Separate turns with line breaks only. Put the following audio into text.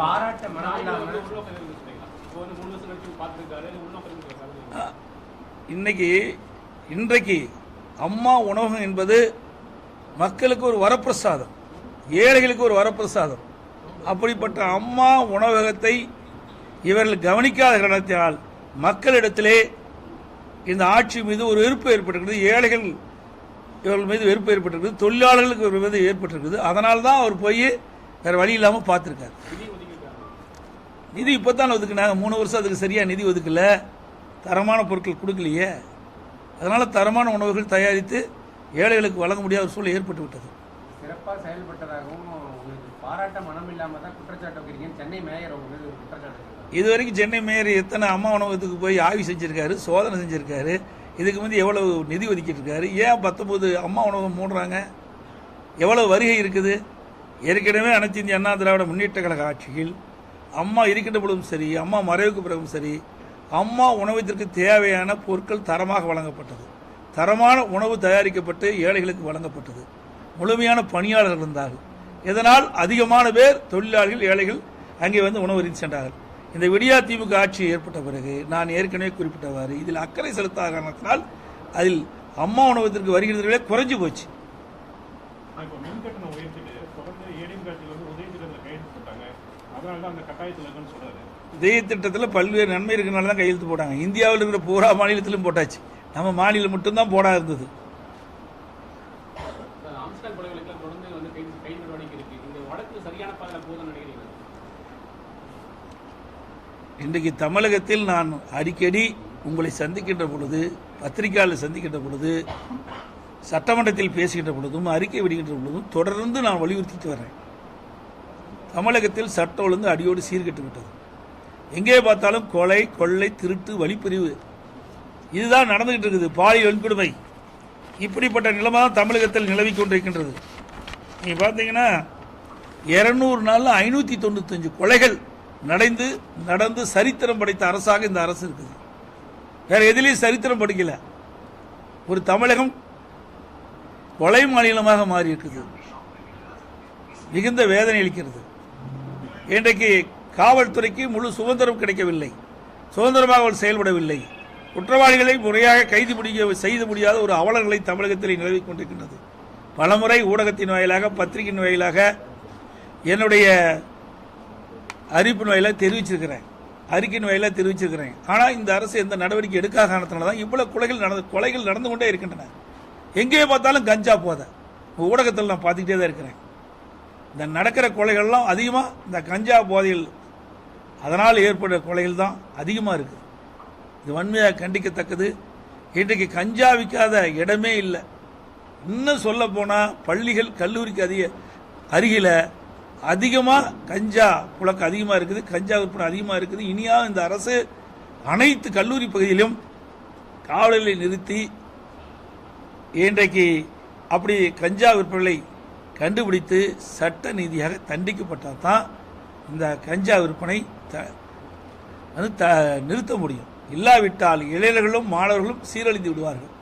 பாராட்ட- மனம்.
இன்னைக்கு இன்றைக்கு அம்மா உணவகம் என்பது மக்களுக்கு ஒரு வரப்பிரசாதம் ஏழைகளுக்கு ஒரு வரப்பிரசாதம். அப்படிப்பட்ட அம்மா உணவகத்தை இவர்கள் கவனிக்காத காரணத்தினால் மக்களிடத்திலே இந்த ஆட்சி மீது ஒரு வெறுப்பு ஏற்பட்டிருக்கிறது ஏழைகள் இவர்கள் மீது வெறுப்பு ஏற்பட்டிருக்கிறது தொழிலாளர்களுக்கு ஒரு மீது ஏற்பட்டிருக்குது அதனால தான் அவர் போய் வேற வழி இல்லாமல் பார்த்துருக்காரு.
நிதி
இப்போ தான் ஒதுக்குனாங்க. மூணு வருஷம் அதுக்கு சரியாக நிதி ஒதுக்கல. தரமான பொருட்கள் கொடுக்கலையே. அதனால் தரமான உணவுகள் தயாரித்து ஏழைகளுக்கு வழங்க முடியாத ஒரு சூழல் ஏற்பட்டு விட்டது.
சிறப்பா செயல்பட்டதாகவும் பாராட்ட மனம் இல்லாம தான் குற்றச்சாட்டு சென்னை மேயர்.
இது வரைக்கும் சென்னை மேயர் எத்தனை அம்மா உணவகத்துக்கு போய் ஆய்வு செஞ்சிருக்காரு சோதனை செஞ்சிருக்காரு இதுக்கு வந்து எவ்வளவு நிதி ஒதுக்கிட்டு இருக்காரு ஏன் பத்தொன்பது அம்மா உணவகம் மூடுறாங்க எவ்வளவு வருகை இருக்குது ஏற்கனவே அனைத்து இந்திய அண்ணா திராவிட முன்னேற்ற கழக ஆட்சியில் அம்மா இருக்கின்ற பொழுதும் சரி அம்மா மறைவுக்கு பிறகும் சரி அம்மா உணவத்திற்கு தேவையான பொருட்கள் தரமாக வழங்கப்பட்டது. தரமான உணவு தயாரிக்கப்பட்டு ஏழைகளுக்கு வழங்கப்பட்டது. முழுமையான பணியாளர்கள் இருந்தார்கள். இதனால் அதிகமான பேர் தொழிலாளர்கள் ஏழைகள் அங்கே வந்து உணவு அறிந்து சென்றார்கள். இந்த விடியா திமுக ஆட்சி ஏற்பட்ட பிறகு நான் ஏற்கனவே குறிப்பிட்டவாறு இதில் அக்கறை செலுத்தாத காரணத்தினால் அதில் அம்மா உணவகத்திற்கு வருகிறவர்களே குறைஞ்சு போச்சு.
ஆனா, இப்போ மின் கட்டணம் உயர்த்திட்டு தொடர்ந்து ஏடிஎம் கட்சியில் வந்து உதவி திட்டத்தில் கையெழுத்து போட்டாங்க. அதனால தான் அந்த கட்டாயத்தில் இருக்குன்னு சொல்றாரு.
இதய திட்டத்தில் பல்வேறு நன்மை இருக்கிறனால தான் கையெழுத்து போட்டாங்க. இந்தியாவில் இருக்கிற பூரா மாநிலத்திலும் போட்டாச்சு. நம்ம மாநிலம் மட்டும்தான் போடா இருந்தது. இன்றைக்கு தமிழகத்தில் நான் அடிக்கடி உங்களை சந்திக்கின்ற பொழுது பத்திரிகையாளர் சந்திக்கின்ற பொழுது சட்டமன்றத்தில் பேசுகின்ற பொழுதும் அறிக்கை விடுகின்ற பொழுதும் தொடர்ந்து நான் வலியுறுத்திட்டு வர்றேன். தமிழகத்தில் சட்டம் ஒழுங்கு அடியோடு சீர்கெட்டு விட்டது. எங்கே பார்த்தாலும் கொலை கொள்ளை திருட்டு வழிப்பிரிவு. இதுதான் நடந்துகிட்டு இருக்குது. பாலியல் வன்கொடுமை. இப்படிப்பட்ட நிலைமை தான் தமிழகத்தில் நிலவிக் கொண்டிருக்கின்றது. நீங்கள் பார்த்தீங்கன்னா இரநூறு நாளில் ஐநூற்றி தொண்ணூத்தஞ்சு கொலைகள் நடந்து நடந்து சரித்திரம் படைத்த அரசாக இந்த அரசு இருக்குது. வேற எதிலையும் சரித்திரம் படிக்கல. ஒரு தமிழகம் கொலை மாநிலமாக மாறி இருக்குது மிகுந்த வேதனை அளிக்கிறது. இன்றைக்கு காவல்துறைக்கு முழு சுதந்திரம் கிடைக்கவில்லை. சுதந்திரமாக அவள் செயல்படவில்லை. குற்றவாளிகளை முறையாக கைது முடிய செய்து முடியாத ஒரு அவலர்களை தமிழகத்தில் நிலவிக் கொண்டிருக்கின்றது. பலமுறை ஊடகத்தின் வாயிலாக பத்திரிகையின் வாயிலாக என்னுடைய அறிவிப்பின் வாயிலாக தெரிவிச்சிருக்கிறேன். அறிக்கையின் வாயிலாக தெரிவிச்சிருக்கிறேன். ஆனால் இந்த அரசு எந்த நடவடிக்கை எடுக்காத காரணத்தினால தான் இவ்வளவு கொலைகள் நடந்து கொலைகள் நடந்து கொண்டே இருக்கின்றன. எங்கே பார்த்தாலும் கஞ்சா போத. ஊடகத்தில் நான் பார்த்துக்கிட்டே தான் இருக்கிறேன். இந்த நடக்கிற கொலைகள்லாம் அதிகமாக இந்த கஞ்சா போதையில் அதனால் ஏற்படுற கொலைகள் தான் அதிகமாக இருக்குது இது வன்மையாக கண்டிக்கத்தக்கது. இன்றைக்கு கஞ்சா விற்காத இடமே இல்லை. இன்னும் சொல்ல போனால் பள்ளிகள் கல்லூரிக்கு அதிக அருகில் அதிகமாக கஞ்சா புழக்கம் அதிகமாக இருக்குது. கஞ்சா விற்பனை அதிகமாக இருக்குது. இனியா இந்த அரசு அனைத்து கல்லூரி பகுதியிலும் காவலர்களை நிறுத்தி இன்றைக்கு அப்படி கஞ்சா விற்பனை கண்டுபிடித்து சட்ட நீதியாக தண்டிக்கப்பட்டால் தான் இந்த கஞ்சா விற்பனை த- வந்து த நிறுத்த முடியும். இல்லாவிட்டால் இளைஞர்களும் மாணவர்களும் சீரழிந்து விடுவார்கள்.